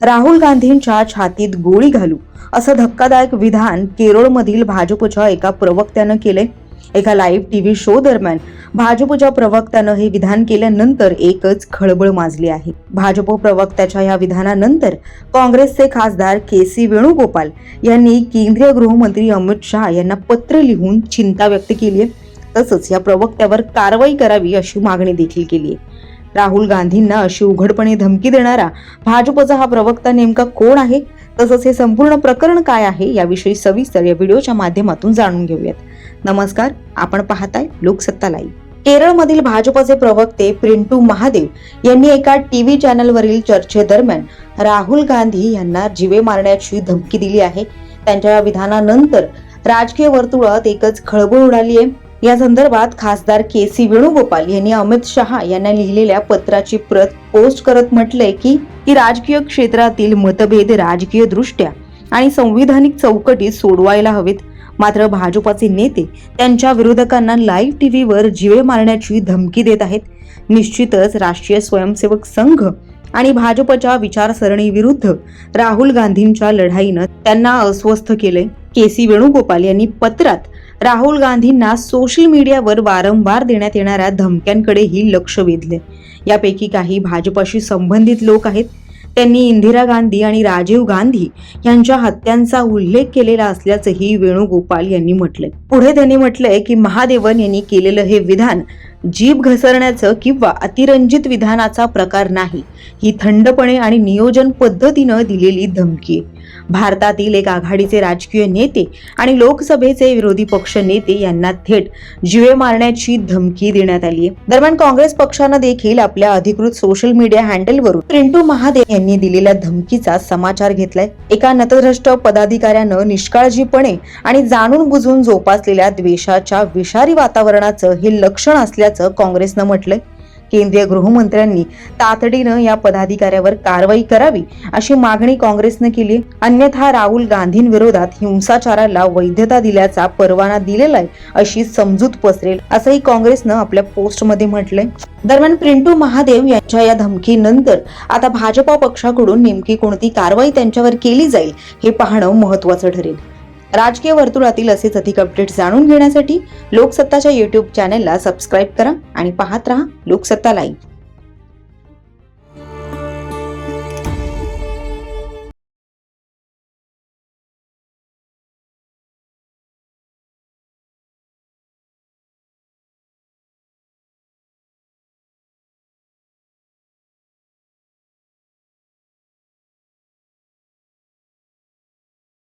राहुल गांधींच्या छातीत गोळी घालू असं धक्कादायक विधान केरळमधील भाजपच्या एका प्रवक्त्यानं केले एका लाईव्ह टीव्ही शो दरम्यान भाजपच्या प्रवक्त्यानं हे विधान केल्यानंतर एकच खळबळ माजली आहे. भाजप प्रवक्त्याच्या या विधानानंतर काँग्रेसचे खासदार के सी वेणुगोपाल यांनी केंद्रीय गृहमंत्री अमित शहा यांना पत्र लिहून चिंता व्यक्त केली आहे तसंच या प्रवक्त्यावर कारवाई करावी अशी मागणी देखील केली आहे राहुल गांधींना अशी उघडपणे धमकी देणारा भाजपचा हा प्रवक्ता नेमका कोण आहे? तसंच हे संपूर्ण प्रकरण काय आहे? याविषयी सविस्तर या व्हिडिओच्या माध्यमातून जाणून घेऊयात. नमस्कार आपण पाहताय लोकसत्ता लाईव्ह. केरळमधील भाजपचे प्रवक्ते प्रिंटू महादेव यांनी एका टीव्ही चॅनलवरील चर्चेदरम्यान राहुल गांधी यांना जीवे मारण्याची धमकी दिली आहे. त्यांच्या या विधानानंतर राजकीय वर्तुळात एकच खळबळ उडाली आहे या संदर्भात खासदार के सी वेणुगोपाल यांनी अमित शहा यांना लिहिलेल्या पत्राची प्रत पोस्ट करत म्हटलंय की की राजकीय क्षेत्रातील मतभेद राजकीय दृष्ट्या आणि संविधानिक चौकटीत सोडवायला हवेत. मात्र भाजपाचे नेते त्यांच्या विरोधकांना लाईव्ह टीव्हीवर जीवे मारण्याची धमकी देत आहेत. निश्चितच राष्ट्रीय स्वयंसेवक संघ आणि भाजपच्या विचारसरणीविरुद्ध राहुल गांधींच्या लढाईनं त्यांना अस्वस्थ केले के सी वेणुगोपाल यांनी पत्रात राहुल गांधींना सोशल मीडियावर वारंवार देण्यात येणाऱ्या धमक्यांकडेही लक्ष वेधले. यापैकी काही भाजपाशी संबंधित लोक आहेत. त्यांनी इंदिरा गांधी आणि राजीव गांधी यांच्या हत्यांचा उल्लेख केलेला असल्याचंही वेणुगोपाल यांनी म्हटलंय. पुढे त्यांनी म्हटलंय की महादेवन यांनी केलेलं हे विधान जीभ घसरण्याचं किंवा अतिरंजित विधानाचा प्रकार नाही ही थंडपणे आणि नियोजन पद्धतीनं दिलेली धमकी. भारतातील एक आघाडीचे राजकीय नेते आणि लोकसभेचे विरोधी पक्ष नेते यांना थेट जीवे मारण्याची धमकी देण्यात आली आहे. दरम्यान काँग्रेस पक्षानं देखील आपल्या अधिकृत सोशल मीडिया हँडलवरून प्रिंटू महादेव यांनी दिलेल्या धमकीचा समाचार घेतलाय. एका नतद्रष्ट पदाधिकाऱ्यानं निष्काळजीपणे आणि जाणून बुजून जोपासलेल्या द्वेषाच्या विषारी वातावरणाचं हे लक्षण असल्याचं काँग्रेसनं म्हटलंय. केंद्रीय गृहमंत्र्यांनी तातडीनं या पदाधिकाऱ्यावर कारवाई करावी अशी मागणी काँग्रेसनं केली अन्यथा राहुल गांधींविरोधात हिंसाचाराला वैधता दिल्याचा परवाना दिलेला आहे अशी समजूत पसरेल असंही काँग्रेसनं आपल्या पोस्टमध्ये म्हटलंय. दरम्यान प्रिंटू महादेव यांच्या या धमकीनंतर आता भाजपा पक्षाकडून नेमकी कोणती कारवाई त्यांच्यावर केली जाईल हे पाहणं महत्वाचं ठरेल. राजकीय वर्तुळातील असेच अधिक अपडेट जाणून घेण्यासाठी लोकसत्ताच्या युट्यूब चॅनेलला सबस्क्राईब करा आणि पाहत रहा लोकसत्ता लाईव्ह